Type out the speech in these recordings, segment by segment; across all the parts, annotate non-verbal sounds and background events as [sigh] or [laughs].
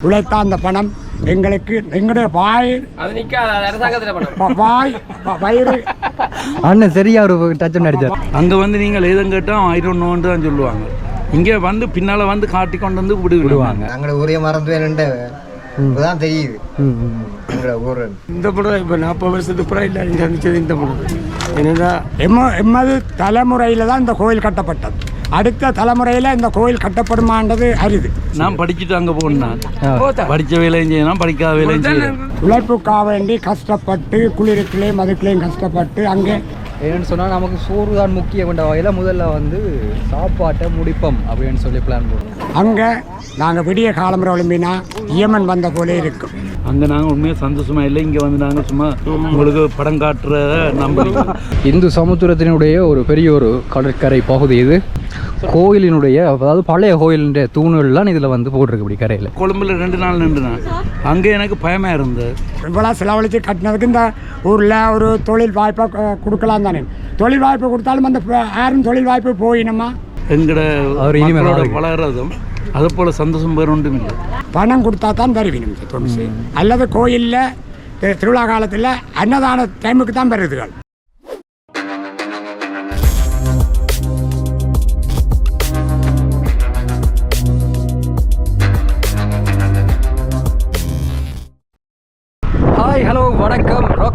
உழைத்த அந்த பணம் எங்களுக்கு எங்களுடைய வாய் வாய் வயிறு அண்ணன் சரியா ஒரு டச் அடிச்சார் அங்கே வந்து நீங்கள் எதுவும் கேட்டால் ஆயிரம் நோண்டு தான் சொல்லுவாங்க இங்கே வந்து பின்னால் வந்து காட்டி கொண்டு வந்து விடுவாங்க விடுவாங்க எங்களோட ஊரே மறந்து வேணுண்டு இப்பதான் தெரியுது இந்த படம் இப்போ நாற்பது வருஷத்துக்கு பிறகு இல்லை சந்திச்சது இந்த படம் என்னன்னா எம்ம எம்மது தலைமுறையில் தான் இந்த கோயில் கட்டப்பட்டது அடுத்த தலைமுறையில் இந்த கோயில் கட்டப்படுமான்றது அரிது. நான் படிச்சுட்டு அங்கே போனேன் படித்த வேலையும் செய்யணும் படிக்காத வேலையும் செய்யணும். உழைப்புக்காக வேண்டி கஷ்டப்பட்டு குளிருக்குள்ளேயும் அதுக்குள்ளேயும் கஷ்டப்பட்டு அங்கே என்னன்னு சொன்னா நமக்கு சோறு தான் முக்கியம். என்ற வகையில் முதல்ல வந்து சாப்பாட்டை முடிப்போம் அப்படின்னு சொல்லி பிளான் போடுவோம் அங்கே நாங்கள் விடிய காலம்புற ஒளிம்பினா இயமன் வந்த போலே இருக்கும் அங்கே நாங்கள் உண்மையாக சந்தோஷமா இல்லை இங்கே வந்து நாங்கள் சும்மா உங்களுக்கு படம் காட்டுறத நம்புறீங்க இந்து சமுத்திரத்தினுடைய ஒரு பெரிய ஒரு கடற்கரை பகுதி இது. கோயிலினுடைய அதாவது பழைய கோயிலினுடைய தூண்கள்லாம் இதில் வந்து போட்டிருக்கு இப்படி கரையில். கொழும்புல ரெண்டு நாள் நின்றுனேன் அங்கே எனக்கு பயமாக இருந்தது. இவ்வளோ செலவழித்து கட்டினதுக்கு இந்த ஊரில் ஒரு தொழில் வாய்ப்பை கொடுக்கலாம் தானே. தொழில் வாய்ப்பு கொடுத்தாலும் அந்த யாரும் தொழில் வாய்ப்பு போயினமா? எங்கட அவர் அது போல் சந்தோஷம் வேறு ஒன்றும் இல்லை. பணம் கொடுத்தா தான் தருவினும் அல்லது கோயிலில் திருவிழா காலத்தில் அன்னதான டைமுக்கு தான் பெறுதுகள்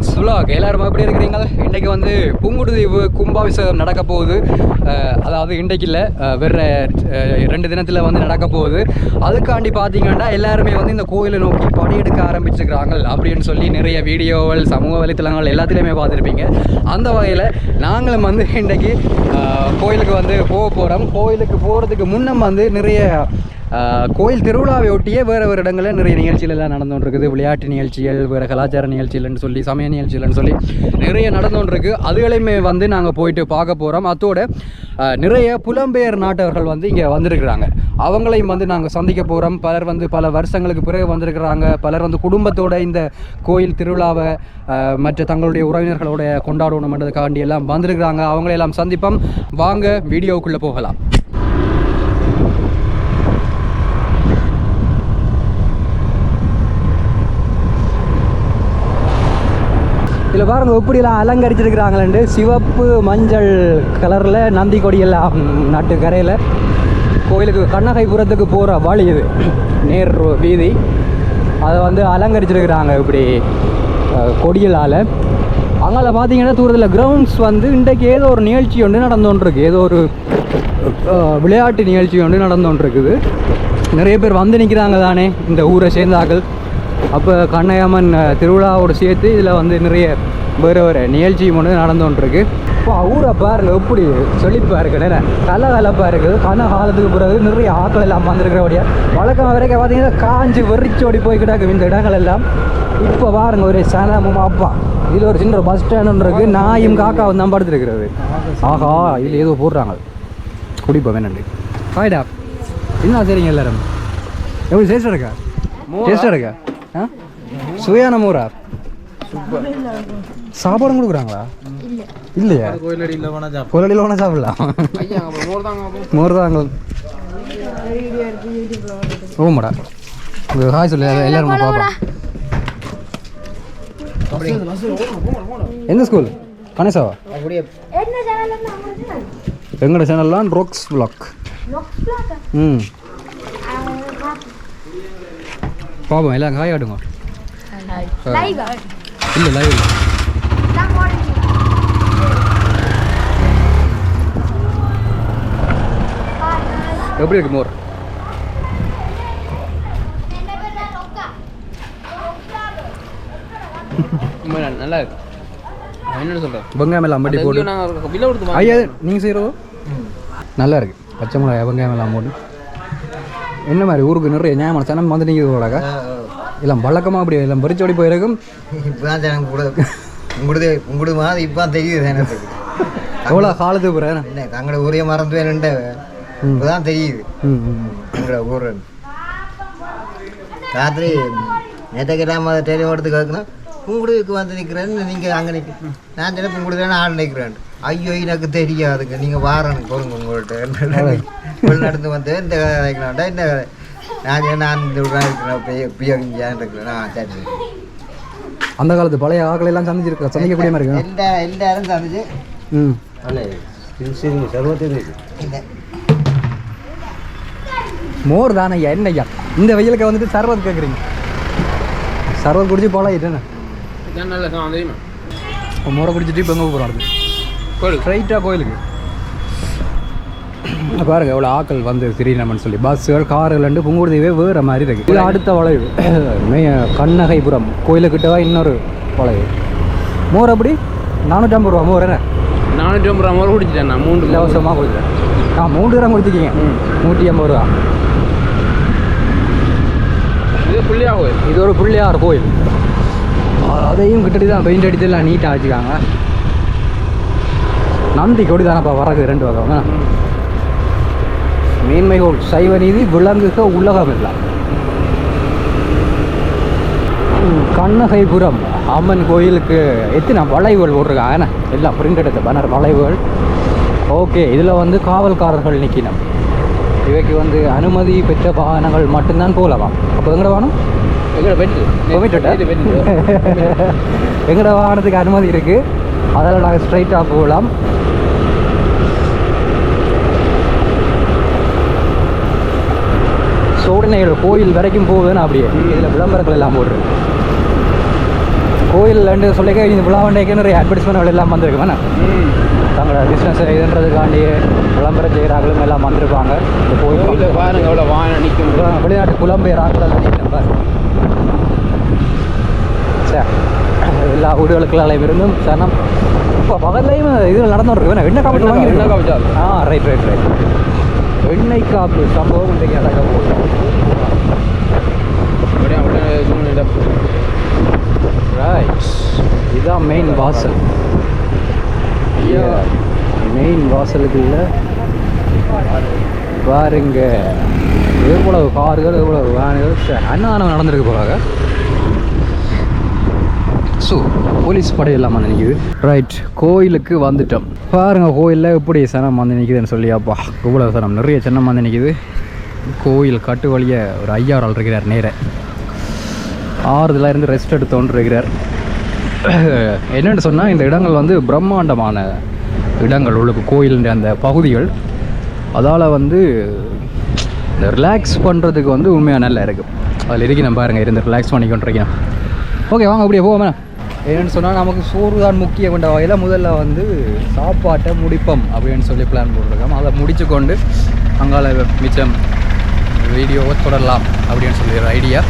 வணக்கம் எல்லாரும் எப்படி இருக்கிறீங்க இன்றைக்கு வந்து புங்குடுதீவு கும்பாபிஷேகம் நடக்க போகுது. அதாவது இன்றைக்கு இல்லை அஹ், வேற ரெண்டு தினத்தில் வந்து நடக்க போகுது. அதுக்காண்டி பார்த்தீங்கன்னா எல்லாருமே வந்து இந்த கோயிலை நோக்கி படையெடுக்க ஆரம்பிச்சிருக்கிறாங்க அப்படின்னு சொல்லி நிறைய வீடியோவில் சமூக வலைத்தளங்கள் எல்லாத்துலேயுமே பார்த்துருப்பீங்க. அந்த வகையில் நாங்களும் வந்து இன்றைக்கி கோயிலுக்கு வந்து போக போகிறோம் கோயிலுக்கு போகிறதுக்கு முன்னம் வந்து நிறைய கோயில் திருவிழாவை ஒட்டியே வேறு வேறு இடங்களில் நிறைய நிகழ்ச்சிகள் எல்லாம் நடந்து விளையாட்டு நிகழ்ச்சிகள் வேறு கலாச்சார நிகழ்ச்சிகள்னு சொல்லி சமய நிகழ்ச்சிகள்னு சொல்லி நிறைய நடந்து அதுகளையுமே வந்து நாங்கள் போயிட்டு பார்க்க போகிறோம் அத்தோட நிறைய புலம்பெயர் நாட்டவர்கள் வந்து இங்கே வந்திருக்கிறாங்க. அவங்களையும் வந்து நாங்கள் சந்திக்க போகிறோம் பலர் வந்து பல வருஷங்களுக்கு பிறகு வந்திருக்கிறாங்க. பலர் வந்து குடும்பத்தோட இந்த கோயில் திருவிழாவை மற்ற தங்களுடைய உறவினர்களோட கொண்டாடணுன்றதுக்காண்டி எல்லாம் வந்திருக்கிறாங்க. அவங்களையெல்லாம் சந்திப்போம். வாங்க வீடியோவுக்குள்ளே போகலாம். இதில் பாருங்கள் எப்படிலாம் அலங்கரிச்சிருக்கிறாங்களேண்டு சிவப்பு மஞ்சள் கலரில் நந்தி கொடியெல்லாம் நாட்டு கரையில் கோயிலுக்கு கண்ணகைபுரத்துக்கு போகிற வழி இது. நேர் வீதி. அதை வந்து அலங்கரிச்சிருக்கிறாங்க இப்படி கொடியலால் அங்கே பார்த்தீங்கன்னா தூரத்தில் கிரவுண்ட்ஸ் வந்து இன்றைக்கு ஏதோ ஒரு நிகழ்ச்சி ஒன்று நடந்துகிட்ருக்கு ஏதோ ஒரு விளையாட்டு நிகழ்ச்சி ஒன்று நடந்துகிட்ருக்குது நிறைய பேர் வந்து நிற்கிறாங்க தானே இந்த ஊரை சேர்ந்தாக்கள். அப்போ கண்ணையம்மன் திருவிழாவோடு சேர்த்து இதில் வந்து நிறைய வேறு வேறு நிகழ்ச்சியும் ஒன்று நடந்து கொண்டிருக்கு. இப்போ ஊரை பாருங்க எப்படி செழிப்பாக இருக்குது என்ன கல கலப்பாக இருக்குது கன காலத்துக்கு பிறகு நிறைய ஆட்கள் எல்லாம் வந்திருக்கிறபடியா வழக்கம் வரைக்கும் பார்த்தீங்கன்னா காஞ்சி வெறிச்சோடி போய் கிடக்கு இந்த இடங்கள் எல்லாம். இப்போ பாருங்க ஒரு சனமும் அப்பா. இதில் ஒரு சின்ன பஸ் ஸ்டாண்ட் இருக்குது நாயும் காக்காவும் தான் படுத்துருக்கிறது. ஆஹா இதில் ஏதோ போடுறாங்க. குடிப்போம் வேணாண்டு ஹாய்டா. என்ன சரிங்க எல்லாரும்? எப்படி டேஸ்டாக இருக்கா டேஸ்டாக இருக்கா சுவையான மோரா சாப்பாடும் கொடுக்குறாங்களா? இல்லையா. கோயிலடியில் வேணா சாப்பிடலாம். மோர் தாங்க ஓமாடா ஹாய் சொல்லு எல்லாரும் பார்ப்போம். எந்த ஸ்கூல் கணேசாவா? எங்களோட சேனல்லாம் ரோக்ஸ் பிளாக் ம். பாப்போம் எல்லாம் காய் ஆடுங்க இல்லை லைவ் இல்லை எப்படி இருக்கு மோர் நல்லா இருக்கு என்ன சொல்றேன் வெங்காயம் எல்லாம் மட்டி போட்டு ஐயா நீங்கள் செய்கிறதோ நல்லா இருக்கு பச்சை மிளகாய் வெங்காயம் எல்லாம் போட்டு என்ன மாதிரி ஊருக்கு நிறைய நியாயமான சனம் வந்து நீங்கள் போடாக்கா எல்லாம் வழக்கமாக அப்படி எல்லாம் பறிச்சோடி போயிருக்கும். இப்பதான் எனக்கு கூட உங்களுது உங்களுது மாதிரி இப்பதான் தெரியுது எனக்கு [laughs] எவ்வளோ காலத்துக்கு பிறகு? என்ன தங்களோட ஊரே மறந்து வேணுண்டு இப்பதான் தெரியுது. எங்களோட ஊர். ராத்திரி நேற்று கிராம டெலிஃபோன் எடுத்து கேட்கணும். உங்களுக்கு வந்து நிற்கிறேன்னு நீங்கள் அங்கே நிற்க நான் சில உங்களுக்கு ஆள் நிற்கிறேன் ஐயோ எனக்கு தெரியாதுங்க. நீங்கள் வாரணும் கொடுங்க உங்கள்கிட்ட வெளிநடந்து வந்து இந்த கதை வைக்கலாம்டா இந்த கதை நான் நான் இந்த உபயோகிஞ்சான் இருக்கிறேன். சரி. அந்த காலத்து பழைய ஆக்கள் எல்லாம் சந்திச்சிருக்க சந்திக்கக்கூடிய மாதிரி இருக்கு? எல்லா எல்லாரும் சமைச்சு ம். இல்லை மோர் தானே ஐயா என்ன ஐயா இந்த வெயிலுக்கு வந்துட்டு சர்வத் கேட்குறீங்க சர்வத் குடிச்சு நல்ல சாதம் தெரியுமா மோரை குடிச்சிட்டு இப்போ எங்கே போகிறோம் கோயில் ஸ்ட்ரைட்டாக கோயிலுக்கு. பாருங்க எவ்வளோ ஆக்கள் வந்து திரியணும்னு சொல்லி பஸ்ஸுகள் காருகள் புங்குடுதீவே வேறு மாதிரி இருக்கு. இது அடுத்த வளைவு. [clears throat] மே கண்ணகைபுரம். கோயிலுக்கிட்டவா இன்னொரு வளைவு. மோர் அப்படி நானூற்றம்பது ரூபா மோர் என்ன? நானூற்றி ஐம்பது ரூபா மோர் குடிச்சிட்டேன் நான் மூன்று இலவசமாக கொடுக்குறேன். ஆ மூன்று கிராம் கொடுத்துருக்கீங்க நூற்றி ஐம்பது ரூபா. இது புள்ளியா கோயில். இது ஒரு பிள்ளையார் கோயில். அதையும் கிட்டடி தான் பெயிண்ட் அடித்து எல்லாம் நீட்டாக வச்சுக்காங்க. நந்தி கொடி தானப்பா வரகு ரெண்டு வகை மேன்மைகள் சைவ நீதி விலங்குக உலகம் எல்லாம். கண்ணகைபுரம் அம்மன் கோயிலுக்கு எத்தனை வளைவுகள் போட்டிருக்காங்க என்ன எல்லாம் பிரிண்ட் எடுத்த பேனர் வளைவுகள். ஓகே இதில் வந்து காவல்காரர்கள் நிற்கணும் இவைக்கு வந்து அனுமதி பெற்ற வாகனங்கள் மட்டும்தான் போகலாம் அப்போ எங்கட வாகனம்? [laughs] எங்கட வாகனத்துக்கு அனுமதி இருக்கு? அதில் நாங்கள் ஸ்ட்ரைட்டாக போகலாம். சோடனைகள் கோயில் வரைக்கும் போகுதுன்னு அப்படியே இதில் விளம்பரங்கள் எல்லாம் போடுறேன் கோயில் ரெண்டு சொல்லிக்க இந்த விழாவண்டைக்கு நிறைய அட்வர்டைஸ்மெண்ட் எல்லாம் வந்திருக்கு வேணா தங்களோட பிஸ்னஸ் இதுன்றதுக்காண்டி விளம்பரம் செய்கிறாங்களும் எல்லாம் வந்திருப்பாங்க. இந்த கோயில் பாருங்க எவ்வளோ வாகனம் நிற்கும் வெளிநாட்டு புலம்பெயர் ஆட்கள் நம்பர் சரி எல்லா வீடுகளுக்குள்ளாலையும் இருந்தும் சனம் இப்போ பகல்லையும் இது நடந்து இருக்கு. என்ன காப்பீடு வாங்கி எண்ணெய் காப்பு சாப்பிடு. ஆ ரைட் ரைட் ரைட் எண்ணெய் காப்பு சம்பவம் இன்றைக்கு நடக்க சூழ்நிலை ரைட் இதுதான் மெயின் வாசல். மெயின் வாசலுக்குள்ள பாருங்க. எவ்வளவு கார்கள் எவ்வளவு வேனுகள். அன்னதானம் நடந்திருக்கு போறாங்க ஸோ போலீஸ் படையெல்லாம் வந்து நிற்கிது ரைட் கோயிலுக்கு வந்துட்டோம். பாருங்க கோயிலில் எப்படி சனம் வந்து நிற்குதுன்னு சொல்லி அப்பா இவ்வளோ சனம். நிறைய சின்னம் வந்து நிற்கிது கோயில் கட்டு வழிய ஒரு ஐயாறு ஆள் இருக்கிறார் நேர. ஆறுதலாக இருந்து ரெஸ்ட் எடுத்தோன்னு இருக்கிறார். [clears throat] என்னென்னு சொன்னால் இந்த இடங்கள் வந்து பிரம்மாண்டமான இடங்கள் உள்ளுக்கு கோயிலுடைய அந்த பகுதிகள். அதால் வந்து இந்த ரிலாக்ஸ் பண்ணுறதுக்கு வந்து உண்மையாக நல்லா இருக்குது அதில் இருக்கு நம்ம பாருங்கள் இருந்து ரிலாக்ஸ் பண்ணிக்கொண்டிருக்கேன். ஓகே வாங்க அப்படியே போவோமே என்னென்னு சொன்னால் நமக்கு சோறு தான் முக்கியம் கொண்ட வகையில் முதல்ல வந்து சாப்பாட்டை முடிப்போம் அப்படின்னு சொல்லி பிளான் போட்டிருக்கோம். அதை முடித்து கொண்டு அங்கால மிச்சம் வீடியோவை தொடரலாம் அப்படின்னு சொல்லி ஒரு ஐடியா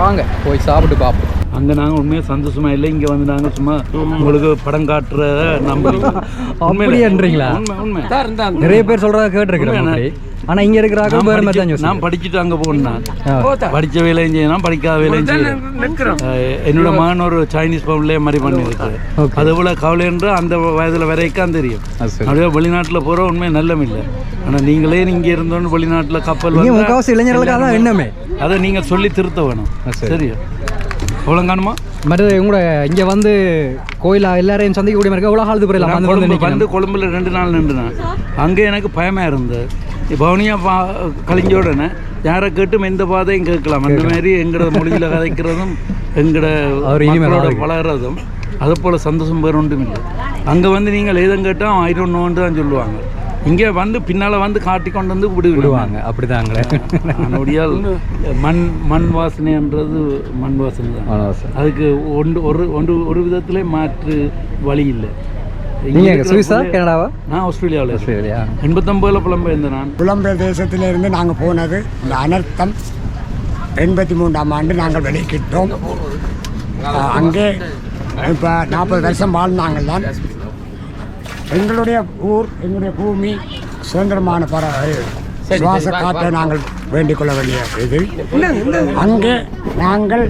வாங்க போய் சாப்பிட்டு பார்ப்போம். அங்கே நாங்கள் உண்மையாக சந்தோஷமா இல்லை இங்கே வந்து நாங்கள் சும்மா உங்களுக்கு படம் காட்டுற நம்புறீங்க அப்படியேன்றீங்களா? உண்மை உண்மை. சார் இருந்தா நிறைய பேர் சொல்கிறத கேட்டிருக்கிறேன் ஆனால் இங்கே இருக்கிறாங்க நான் வேறு மாதிரி தான் நான். படிச்சுட்டு அங்கே ஆ. படித்த வேலையும் செய்யணும் படிக்காத வேலையும் செய்யணும். என்னோட மகன் ஒரு சைனீஸ் பவுன்லேயே மாதிரி பண்ணிருக்கு Okay. அது எவ்வளோ கவலை என்று அந்த வயதில் வரைக்கும் தெரியும். அப்படியே வெளிநாட்டில் போகிற உண்மை நல்லம் இல்லை. ஆனால் நீங்களே இங்கே இருந்தோன்னு வெளிநாட்டில் கப்பல் இங்கே வந்தா முக்கால்வாசி இளைஞர்களுக்கு அதான் எண்ணமே. அதை நீங்கள் சொல்லி திருத்த வேணும். சரியா? அவ்வளோ காணுமா மற்றது உங்களோட இங்கே வந்து கோயிலா எல்லாரையும் சந்திக்கக்கூடிய மாதிரி எவ்வளோ காலத்து பிறகு வந்து கொழும்பு வந்து வந்து கொழும்புல ரெண்டு நாள் நின்றுனேன். அங்கே எனக்கு பயமாக இருந்தது. பவுனியா பா கழிஞ்ச உடனே யாரை கேட்டும் எந்த பாதையும் கேட்கலாம். அந்த மாதிரி எங்களோட மொழியில் கதைக்கிறதும் எங்களோட. பழகிறதும் அது போல் சந்தோஷம் வேறு ஒன்றும் இல்லை. அங்கே வந்து நீங்கள் எதுவும் கேட்டால் ஐ டோன்ட் நோன்ட்டு தான் சொல்லுவாங்க. இங்கே வந்து பின்னால் வந்து காட்டி கொண்டு வந்து விடுவாங்க விடுவாங்க. அப்படிதாங்களே. அதனுடையால் மண் மண் வாசனைன்றது மண் வாசனை தான். அதுக்கு ஒன்று ஒரு ஒன்று ஒரு விதத்திலே மாற்று வழி இல்லை. இங்க நீங்கள் சுவிஸா கனடாவா? நான் ஆஸ்திரேலியாவில் இருக்கேன். ஆஸ்திரேலியா. எண்பத்தொம்பதில் புலம்பெயர்ந்தேன் நான் புலம்பெயர் தேசத்திலிருந்து நாங்கள் போனது இந்த அனர்த்தம். எண்பத்தி மூன்றாம் ஆண்டு நாங்கள் வெளிக்கிட்டோம் அஹ் அங்கே இப்போ நாற்பது வருஷம் வாழ்ந்தாங்கள் தான் எங்களுடைய ஊர் எங்களுடைய பூமி சுதந்திரமான பர சுவாச காற்றை நாங்கள் வேண்டிக் கொள்ள வேண்டிய இது. அங்கே நாங்கள்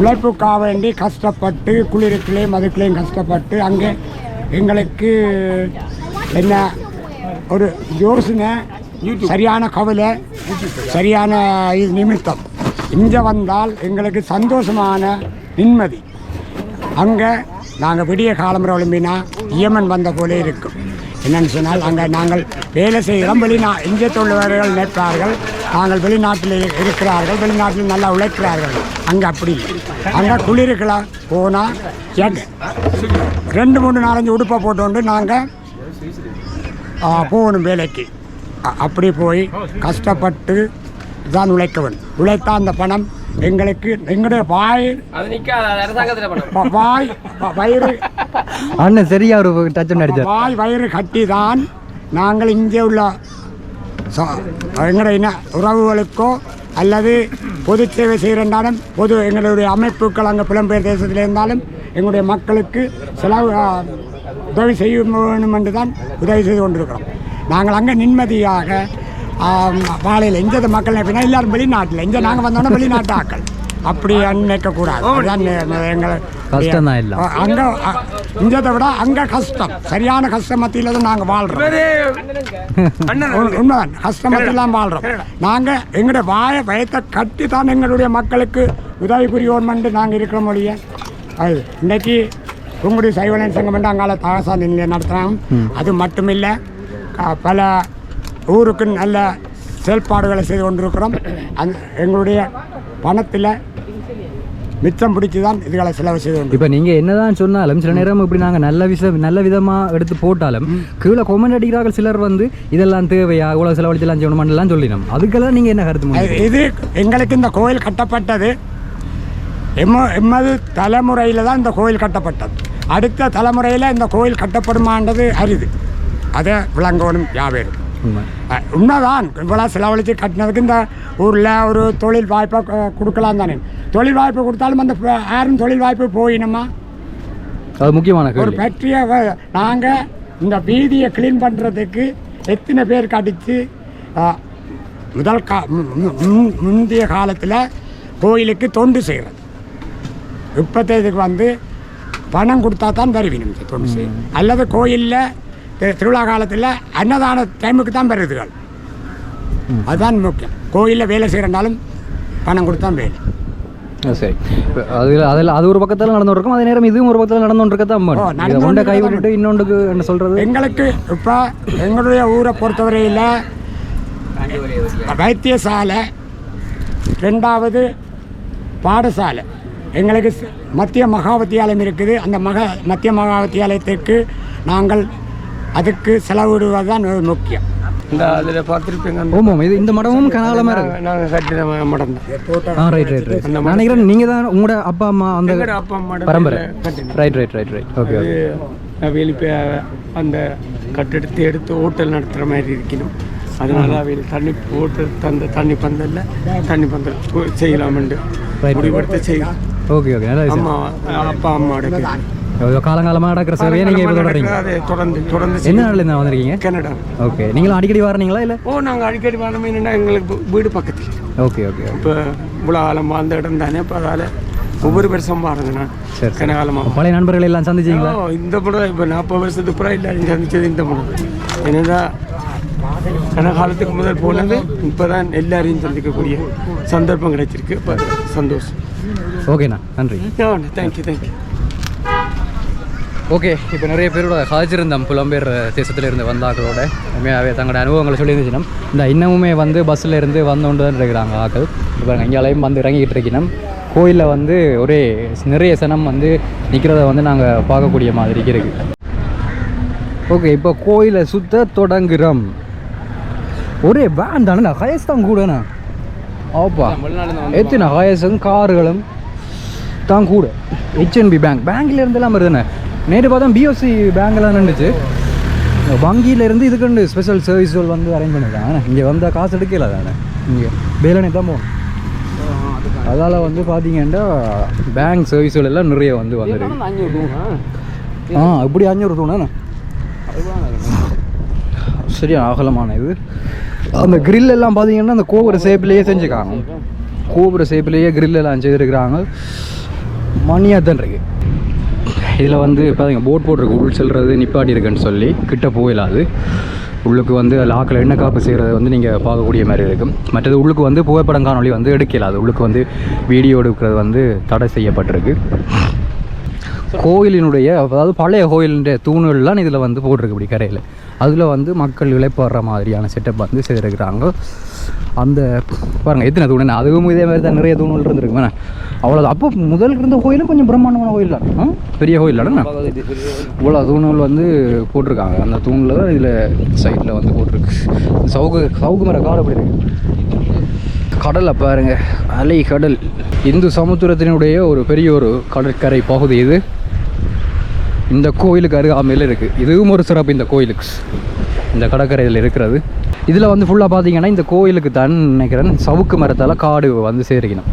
உழைப்புக்காக வேண்டி கஷ்டப்பட்டு குளிருக்குள்ளேயும் அதுக்குள்ளேயும் கஷ்டப்பட்டு அங்கே எங்களுக்கு என்ன ஒரு யோசனை சரியான கவலை சரியான இது நிமித்தம். இங்கே வந்தால் எங்களுக்கு சந்தோஷமான நிம்மதி. அங்கே நாங்கள் விடிய காலம்புற ஒளிம்பினா ஈமன் வந்த போலே இருக்கும். என்னென்னு சொன்னால் அங்கே நாங்கள் வேலை செய்கிறோம். வெளிநா இந்திய தொழிலாளர்கள் நிற்பார்கள். நாங்கள் வெளிநாட்டில் இருக்கிறார்கள். வெளிநாட்டில் நல்லா உழைக்கிறார்கள். அங்கே அப்படி அங்கே குளிருக்கலாம். போனால் ரெண்டு மூணு நாலஞ்சு உடுப்பை போட்டு நாங்கள் போகணும் வேலைக்கு. அப்படி போய் கஷ்டப்பட்டு தான் உழைக்கவன் உழைத்தா அந்த பணம் எங்களுக்கு எங்களுடைய வாய் வாய் வயிறு. அண்ணன் சரியா ஒரு டச் அடிச்சார். வாய் வயிறு கட்டி தான் நாங்கள் இங்கே உள்ள எங்களுடைய இன உறவுகளுக்கோ அல்லது பொது சேவை செய்கிறனாலும் பொது எங்களுடைய அமைப்புகள் அங்கே புலம்பெயர் தேசத்தில் இருந்தாலும் எங்களுடைய மக்களுக்கு செலவு உதவி செய்ய வேணும் என்று தான் உதவி செய்து கொண்டிருக்கிறோம். நாங்கள் அங்கே நிம்மதியாக வாழையில் எந்த மக்கள் நினைப்பினா எல்லாரும் வெளிநாட்டில் இங்கே நாங்கள் வந்தோன்னா வெளிநாட்டு ஆக்கள் அப்படி நினைக்கக்கூடாது எங்களை கஷ்டம்தான் எல்லாம். அங்க இங்கத்தை விட அங்க கஷ்டம். சரியான கஷ்ட மத்தியில தான் நாங்க வாழ்றோம். உண்- உண்மைதான். கஷ்ட மத்தியில தான் வாழ்றோம். நாங்க எங்களுடைய வாய பயத்தை கட்டி தான் எங்களுடைய மக்களுக்கு உதவி புரியோன்மெண்ட் நாங்க இருக்கிற மொழிய அது இன்னைக்கு குங்குடி சைவலன் சங்கம் என்று அங்கால தாசா நிலையம் நடத்துகிறாங்க அது மட்டுமில்லை க- பல ஊருக்கு நல்ல செயல்பாடுகளை செய்து கொண்டிருக்கிறோம். அந்த எங்களுடைய பணத்தில் மிச்சம் பிடிச்சி தான் இதுகளை செலவு செய்து இப்போ நீங்கள் என்னதான் சொன்னாலும் சில நேரம் இப்படி நாங்கள் நல்ல விஷயம் நல்ல விதமாக எடுத்து போட்டாலும் கீழே கொமெண்ட் அடிக்கிறார்கள் சிலர் வந்து இதெல்லாம் தேவையா? இவ்வளோ செலவழிச்சலாம் செய்யணுமெல்லாம் சொல்லினோம் அதுக்கெல்லாம் நீங்கள் என்ன கருத்து? இது எங்களுக்கு இந்த கோயில் கட்டப்பட்டது. எம்ம எம்மது தலைமுறையில் தான் இந்த கோயில் கட்டப்பட்டது. அடுத்த தலைமுறையில் இந்த கோயில் கட்டப்படுமான்றது அரிது. அதை விளங்கணும் யாவேரும் உண்மைதான். இவ்வளோ செலவழித்து கட்டினதுக்கு இந்த ஊரில் ஒரு தொழில் வாய்ப்பை கொடுக்கலாம் தானே. தொழில் வாய்ப்பு கொடுத்தாலும் அந்த யாரும் தொழில் வாய்ப்பு போயினமா? அது முக்கியமான ஒரு ஃபேக்ட்ரியை நாங்கள் இந்த வீதியை க்ளீன் பண்ணுறதுக்கு எத்தனை பேருக்கு அடித்து முதல் கா முந்தைய காலத்தில் கோயிலுக்கு தொண்டு செய்கிறது இப்போத்த இதுக்கு வந்து பணம் கொடுத்தா தான் வருவினும் இந்த தொண்டு செய்ய. அல்லது கோயிலில் திருவிழா காலத்தில் அன்னதான டைமுக்கு தான் வருதுகள் அதுதான் முக்கியம். கோயிலில் வேலை செய்கிறனாலும் பணம் கொடுத்தா வேலை. சரி. அதில் அதில் அது ஒரு பக்கத்தில் நடந்து இருக்கும் அதே நேரம் இதுவும் ஒரு பக்கத்தில் நடந்து இருக்கத்தான் ஓ, இதை நடந்து ஒன்றை கைவிட்டுட்டு இன்னொன்றுக்கு என்ன சொல்கிறது எங்களுக்கு இப்போ எங்களுடைய ஊரை பொறுத்தவரையில் வைத்தியசாலை ரெண்டாவது பாடசாலை. எங்களுக்கு மத்திய மகா வித்தியாலயம் இருக்குது. அந்த மக மத்திய மகா வித்தியாலயத்திற்கு நாங்கள் அதுக்கு செலவிடுவது தான் முக்கியம். இந்த அதில் பார்த்துருப்பீங்க. ஓமாம் இது இந்த மடமும் இருக்கு? நாங்கள் கட்டின மடம் தான். ஆ ரைட் ரைட் ரைட் நான் நினைக்கிறேன் நீங்கள் தான் உங்களோட அப்பா அம்மா அந்த அப்பா அம்மாவோட பரம்பரை. Right right right right okay இப்போ அந்த கட்டடத்தை எடுத்து ஹோட்டல் நடத்துகிற மாதிரி இருக்கணும். அதனால அவையில் தண்ணி போட்டு தந்த தண்ணி பந்தல்ல தண்ணி பந்தல் செய்யலாமெண்டு. முடிவெடுத்து செய்யலாம். ஓகே ஓகே அம்மா அப்பா அம்மாவோட காலங்காலமாக நடக்கிற சேவையை நீங்கள் இப்போ தொடர்றீங்க தொடர்ந்து தொடர்ந்து என்ன. நாளில் இருந்து வந்திருக்கீங்க? கனடா. ஓகே. நீங்களும் அடிக்கடி வரீங்களா இல்லை? ஓ நாங்கள் அடிக்கடி வரணும் என்னென்னா எங்களுக்கு வீடு பக்கத்தில். ஓகே ஓகே இப்போ இவ்வளோ காலம் வாழ்ந்த இடம் தானே இப்போ அதால் ஒவ்வொரு வருஷம் பாருங்க நான் சரி. கனகாலமாக பழைய நண்பர்கள் எல்லாம் சந்திச்சிங்களா? இந்த படம் இப்போ நாற்பது வருஷத்துக்கு அப்புறம் எல்லாரும் சந்திச்சது இந்த படம் என்னன்னா கனகாலத்துக்கு முதல் போனது இப்போ தான் எல்லாரையும் சந்திக்கக்கூடிய சந்தர்ப்பம் கிடைச்சிருக்கு. இப்போ சந்தோஷம். ஓகேண்ணா. நன்றி. தேங்க்யூ தேங்க்யூ ஓகே இப்போ நிறைய பேரோட ஹாஜிருந்தம் புலம்பெயர் தேசத்தில் இருந்து வந்தாக்களோட உண்மையாகவே தங்களோட அனுபவங்களை சொல்லியிருந்துச்சினம் இந்த இன்னமுமே வந்து பஸ்ஸில் இருந்து வந்து கொண்டு தான் இருக்கிறாங்க ஆக்கள். இப்போ எங்கேயாலையும் வந்து இறங்கிக்கிட்டு இருக்கணும் கோயிலில் வந்து ஒரே நிறைய சனம் வந்து நிற்கிறத வந்து நாங்கள் பார்க்கக்கூடிய மாதிரி இருக்குது ஓகே இப்போ கோயிலை சுத்த தொடங்குறோம். ஒரே வேன் தானே ஹயஸ் தான் கூடண்ணா ஆப்பா எத்தனை ஹயஸும் கார்களும் தான் கூட. ஹெச்என்பி பேங்க் பேங்க்லேருந்தெல்லாம் வருதுண்ணே நேற்று பார்த்தா பிஓசி பேங்க்லாம் நின்றுச்சு வங்கியில இருந்து இதுக்கு ஸ்பெஷல் சர்வீஸ்கள் வந்து அரேஞ்ச் பண்ணிருக்காங்க. இங்கே வந்தால் காசு எடுக்கல தானே இங்கே வேலனை தான் போகணும். அதால் வந்து பார்த்தீங்கன்னா பேங்க் சர்வீஸ்கள் எல்லாம் நிறைய வந்து வந்துருக்கு. ஆ இப்படி அஞ்சூறு தூணாண்ணே சரியா அகலமான இது. அந்த grill எல்லாம் பார்த்தீங்கன்னா அந்த கோபுர ஷேப்லேயே செஞ்சுருக்காங்க கோபுர ஷேப்லேயே grill எல்லாம் செய்திருக்கிறாங்க. மணியாக தான் இருக்கு. இதில் வந்து பார்த்தீங்க போட் போட்டிருக்கு. உள் செல்வது நிப்பாட்டி இருக்குன்னு சொல்லி கிட்ட போயிடாது உள்ளுக்கு வந்து லாக்கில் எண்ணெய் காப்பு செய்கிறது வந்து நீங்கள் பார்க்கக்கூடிய மாதிரி இருக்கும். மற்றது உள்ளுக்கு வந்து புகைப்படம் காணொலி வந்து எடுக்கலாது உள்ளுக்கு வந்து வீடியோ எடுக்கிறது வந்து தடை செய்யப்பட்டிருக்கு. கோயிலினுடைய அதாவது பழைய கோயிலினுடைய தூண்கள்லாம் இதில் வந்து போட்டிருக்கு இப்படி கரையில். அதில் வந்து மக்கள் இழைப்படுற மாதிரியான செட்டப் வந்து செய்திருக்கிறாங்க. அந்த பாருங்கள் எத்தனை தூண் அதுவும் இதே மாதிரி தான் நிறைய தூண்கள் இருந்திருக்கு வேணா அவ்வளோ அப்போ முதல் இருந்த கோயிலும் கொஞ்சம் பிரம்மாண்டமான கோயில் தான். ஆ? பெரிய கோயில் இல்லைண்ணா இவ்வளோ தூண்கள் வந்து போட்டிருக்காங்க. அந்த தூணில் தான் இதில் சைடில் வந்து போட்டிருக்கு. சவுக்கு சவுக்கு மர காடு அப்படி இருக்கு? கடலை பாருங்க அலை கடல். இந்து சமுத்திரத்தினுடைய ஒரு பெரிய ஒரு கடற்கரை பகுதி இது. இந்த கோயிலுக்கு அருகாமையில் இருக்குது இதுவும் ஒரு சிறப்பு இந்த கோயிலுக்கு. இந்த கடற்கரையில் இருக்கிறது. இதில் வந்து ஃபுல்லாக பார்த்தீங்கன்னா இந்த கோயிலுக்கு தான் நினைக்கிறேன் சவுக்கு மரத்தால் காடு வந்து சேரிக்கணும்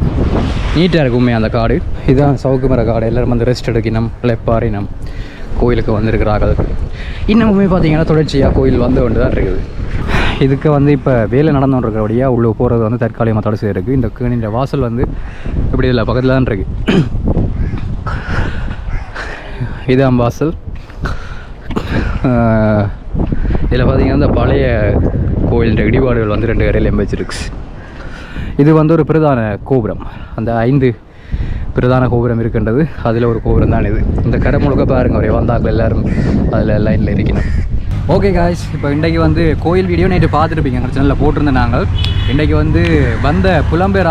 நீட்டாக இருக்குமே அந்த காடு? இதுதான் சவுக்கு மர காடு. எல்லோரும் வந்து ரெஸ்ட் எடுக்கணும் லெப்பாரினம் கோயிலுக்கு வந்திருக்கிறார்கள். இன்னமுமே பார்த்தீங்கன்னா தொடர்ச்சியாக கோயில் வந்து கொண்டு தான் இருக்குது. இதுக்கு வந்து இப்போ வேலை நடந்துருக்கிறபடியாக உள்ளே போகிறது வந்து தற்காலிகமாக தடை செய்திருக்கு இந்த கேணின்ற வாசல் வந்து இப்படி இல்லை பக்கத்தில் தான் இருக்குது இதான் வாசல். இதில் பார்த்தீங்கன்னா இந்த பழைய கோயில் இடிபாடுகள் வந்து ரெண்டு கரையில் எம்பிச்சிருக்கு இது வந்து ஒரு பிரதான கோபுரம். அந்த ஐந்து பிரதான கோபுரம் இருக்கின்றது. அதில் ஒரு கோபுரம் தான் இது. இந்த கரை முழுக்க பாருங்க ஒரே வந்தாக்கள் எல்லாரும். அதில் லைனில் இருக்கணும். ஓகே காய்ஸ் இப்போ இன்றைக்கு வந்து கோயில் வீடியோ நேற்று பார்த்துருப்பீங்க. எங்கள் சேனலில் போட்டிருந்தேன் நாங்கள். இன்றைக்கு வந்து வந்த புலம்பெயர்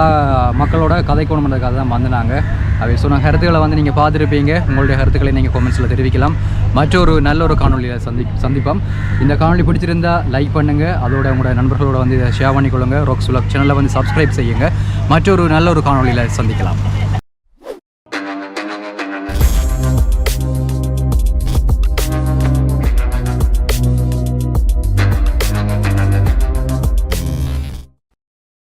மக்களோட கதை பண்ணுறதுக்காக தான் வந்தாங்க அவை சொன்ன கருத்துக்களை வந்து நீங்கள் பார்த்துருப்பீங்க. உங்களுடைய கருத்துக்களை நீங்கள் கமெண்ட்ஸில் தெரிவிக்கலாம். மற்றொரு நல்ல ஒரு காணொலியில் சந்தி சந்திப்போம். இந்த காணொலி பிடிச்சிருந்தா லைக் பண்ணுங்கள் அதோட உங்களோட நண்பர்களோட வந்து இதை ஷேர் பண்ணிக்கொள்ளுங்க. ராக் சுலக் சேனலில் வந்து சப்ஸ்கிரைப் செய்யுங்க. மற்றொரு நல்ல ஒரு காணொலியில் சந்திக்கலாம்.